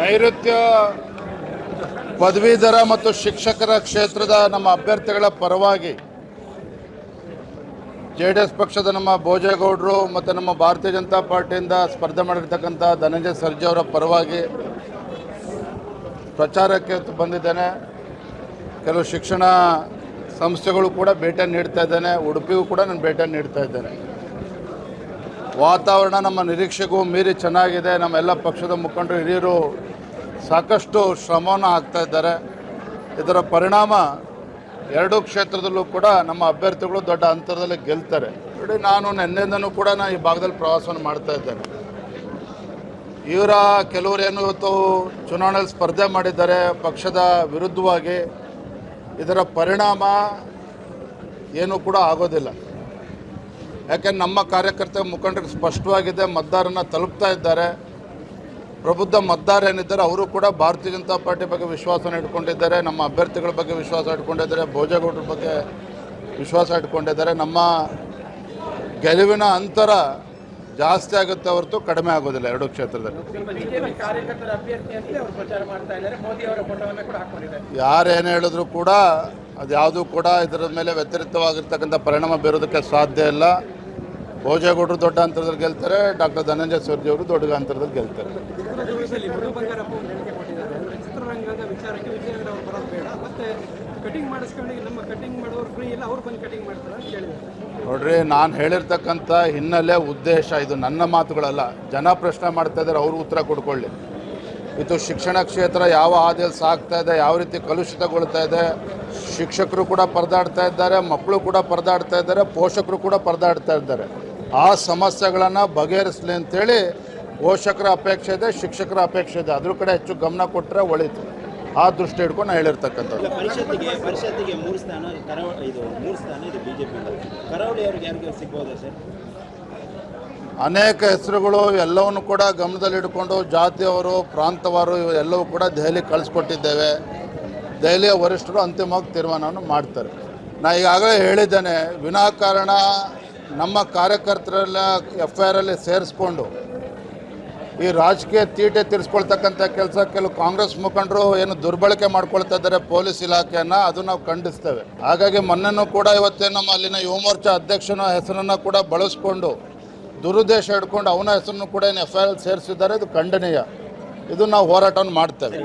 ನೈಋತ್ಯ ಪದವೀಧರ ಮತ್ತು ಶಿಕ್ಷಕರ ಕ್ಷೇತ್ರದ ನಮ್ಮ ಅಭ್ಯರ್ಥಿಗಳ ಪರವಾಗಿ ಜೆ ಡಿ ಎಸ್ ಪಕ್ಷದ ನಮ್ಮ ಭೋಜೇಗೌಡರು ಮತ್ತು ನಮ್ಮ ಭಾರತೀಯ ಜನತಾ ಪಾರ್ಟಿಯಿಂದ ಸ್ಪರ್ಧೆ ಮಾಡಿರ್ತಕ್ಕಂಥ ಧನಂಜಯ ಸರ್ಜಿ ಅವರ ಪರವಾಗಿ ಪ್ರಚಾರಕ್ಕೆ ಬಂದಿದ್ದೇನೆ. ಕೆಲವು ಶಿಕ್ಷಣ ಸಂಸ್ಥೆಗಳು ಕೂಡ ಭೇಟಿಯನ್ನು ನೀಡ್ತಾ ಇದ್ದೇನೆ. ಉಡುಪಿಗೂ ಕೂಡ ನಾನು ಭೇಟಿಯನ್ನು ನೀಡ್ತಾ ಇದ್ದೇನೆ. ವಾತಾವರಣ ನಮ್ಮ ನಿರೀಕ್ಷೆಗೂ ಮೀರಿ ಚೆನ್ನಾಗಿದೆ. ನಮ್ಮೆಲ್ಲ ಪಕ್ಷದ ಮುಖಂಡರು, ಹಿರಿಯರು ಸಾಕಷ್ಟು ಶ್ರಮವನ್ನು ಹಾಕ್ತಾ ಇದ್ದಾರೆ. ಇದರ ಪರಿಣಾಮ ಎರಡೂ ಕ್ಷೇತ್ರದಲ್ಲೂ ಕೂಡ ನಮ್ಮ ಅಭ್ಯರ್ಥಿಗಳು ದೊಡ್ಡ ಅಂತರದಲ್ಲಿ ಗೆಲ್ತಾರೆ. ನೋಡಿ, ನಾನು ನಿನ್ನೆಯಿಂದನೂ ಕೂಡ ನಾನು ಈ ಭಾಗದಲ್ಲಿ ಪ್ರವಾಸವನ್ನು ಮಾಡ್ತಾ ಇದ್ದೇನೆ. ಇವರ ಕೆಲವರು ಏನು ಇವತ್ತು ಚುನಾವಣೆಯಲ್ಲಿ ಸ್ಪರ್ಧೆ ಮಾಡಿದ್ದಾರೆ, ಪಕ್ಷದ ವಿರುದ್ಧವಾಗಿ. ಇದರ ಪರಿಣಾಮ ಏನೂ ಕೂಡ ಆಗೋದಿಲ್ಲ. ಯಾಕೆಂದ್ರೆ ನಮ್ಮ ಕಾರ್ಯಕರ್ತ ಮುಖಂಡರು ಸ್ಪಷ್ಟವಾಗಿದೆ ಮತದಾರನ ತಲುಪ್ತಾ ಇದ್ದಾರೆ. ಪ್ರಬುದ್ಧ ಮತದಾರ ಏನಿದ್ದಾರೆ, ಅವರು ಕೂಡ ಭಾರತೀಯ ಜನತಾ ಪಾರ್ಟಿ ಬಗ್ಗೆ ವಿಶ್ವಾಸನ ಇಟ್ಕೊಂಡಿದ್ದಾರೆ, ನಮ್ಮ ಅಭ್ಯರ್ಥಿಗಳ ಬಗ್ಗೆ ವಿಶ್ವಾಸ ಇಟ್ಕೊಂಡಿದ್ದಾರೆ ಭೋಜೇಗೌಡರ ಬಗ್ಗೆ ವಿಶ್ವಾಸ ಇಟ್ಕೊಂಡಿದ್ದಾರೆ. ನಮ್ಮ ಗೆಲುವಿನ ಅಂತರ ಜಾಸ್ತಿ ಆಗುತ್ತೆ ಹೊರತು ಕಡಿಮೆ ಆಗೋದಿಲ್ಲ ಎರಡು ಕ್ಷೇತ್ರದಲ್ಲಿ. ಯಾರೇನು ಹೇಳಿದ್ರು ಕೂಡ ಅದು ಯಾವುದೂ ಕೂಡ ಇದರ ಮೇಲೆ ವ್ಯತಿರಿಕ್ತವಾಗಿರ್ತಕ್ಕಂಥ ಪರಿಣಾಮ ಬೀರೋದಕ್ಕೆ ಸಾಧ್ಯ ಇಲ್ಲ. ಭೋಜೇಗೌಡರು ದೊಡ್ಡ ಅಂತರದಲ್ಲಿ ಗೆಲ್ತಾರೆ ಡಾಕ್ಟರ್ ಧನಂಜಯ ಸರ್ಜಿ ಅವರು ದೊಡ್ಡ ಅಂತರದಲ್ಲಿ ಗೆಲ್ತಾರೆ. ನೋಡ್ರಿ ನಾನು ಹೇಳಿರ್ತಕ್ಕಂಥ ಹಿನ್ನೆಲೆ ಉದ್ದೇಶ ಇದು ನನ್ನ ಮಾತುಗಳಲ್ಲ. ಜನ ಪ್ರಶ್ನೆ ಮಾಡ್ತಾ ಇದ್ದಾರೆ ಅವರು ಉತ್ತರ ಕೊಡ್ಕೊಳ್ಳಿ. ಇದು ಶಿಕ್ಷಣ ಕ್ಷೇತ್ರ ಯಾವ ಹಾದಿಯಲ್ಲಿ ಸಾಗ್ತಾ ಇದೆ ಯಾವ ರೀತಿ ಕಲುಷಿತಗೊಳ್ತಾ ಇದೆ ಶಿಕ್ಷಕರು ಕೂಡ ಪರದಾಡ್ತಾ ಇದ್ದಾರೆ ಮಕ್ಕಳು ಕೂಡ ಪರದಾಡ್ತಾ ಇದ್ದಾರೆ ಪೋಷಕರು ಕೂಡ ಪರದಾಡ್ತಾ ಇದ್ದಾರೆ. ಆ ಸಮಸ್ಯೆಗಳನ್ನು ಬಗೆಹರಿಸಲಿ ಅಂತೇಳಿ ಪೋಷಕರ ಅಪೇಕ್ಷೆ ಇದೆ ಶಿಕ್ಷಕರ ಅಪೇಕ್ಷೆ ಇದೆ. ಅದ್ರ ಕಡೆ ಹೆಚ್ಚು ಗಮನ ಕೊಟ್ಟರೆ ಒಳಿತು ಆ ದೃಷ್ಟಿ ಹಿಡ್ಕೊಂಡು ನಾನು ಹೇಳಿರ್ತಕ್ಕಂಥದ್ದು. ಅನೇಕ ಹೆಸರುಗಳು ಎಲ್ಲವನ್ನು ಕೂಡ ಗಮನದಲ್ಲಿಟ್ಕೊಂಡು ಜಾತಿಯವರು ಪ್ರಾಂತವರು ಇವೆಲ್ಲವೂ ಎಲ್ಲವೂ ಕೂಡ ದೆಹಲಿ ಕಳಿಸ್ಕೊಟ್ಟಿದ್ದೇವೆ. ದೆಹಲಿಯ ವರಿಷ್ಠರು ಅಂತಿಮವಾಗಿ ತೀರ್ಮಾನವನ್ನು ಮಾಡ್ತಾರೆ. ನಾ ಈಗಾಗಲೇ ಹೇಳಿದ್ದೇನೆ ವಿನಾಕಾರಣ ನಮ್ಮ ಕಾರ್ಯಕರ್ತರೆಲ್ಲ ಎಫ್ ಐ ಆರಲ್ಲಿ ಸೇರಿಸ್ಕೊಂಡು ಈ ರಾಜಕೀಯ ತೀಟೆ ತೀರಿಸ್ಕೊಳ್ತಕ್ಕಂಥ ಕೆಲಸ ಕೆಲವು ಕಾಂಗ್ರೆಸ್ ಮುಖಂಡರು ಏನು ದುರ್ಬಳಕೆ ಮಾಡ್ಕೊಳ್ತಾ ಇದ್ದಾರೆ ಪೊಲೀಸ್ ಇಲಾಖೆಯನ್ನು, ಅದು ನಾವು ಖಂಡಿಸ್ತೇವೆ. ಹಾಗಾಗಿ ಮೊನ್ನೆನೂ ಕೂಡ ಇವತ್ತೇ ನಮ್ಮ ಅಲ್ಲಿನ ಯುವ ಅಧ್ಯಕ್ಷನ ಹೆಸರನ್ನು ಕೂಡ ಬಳಸ್ಕೊಂಡು ದುರುದ್ದೇಶ ಹಿಡ್ಕೊಂಡು ಅವನ ಹೆಸರನ್ನು ಕೂಡ ಏನು ಎಫ್ ಐ ಆರ್ ಸೇರಿಸಿದ್ದಾರೆ ಇದು ಖಂಡನೀಯ. ಇದು ನಾವು ಹೋರಾಟವನ್ನು ಮಾಡ್ತೇವೆ.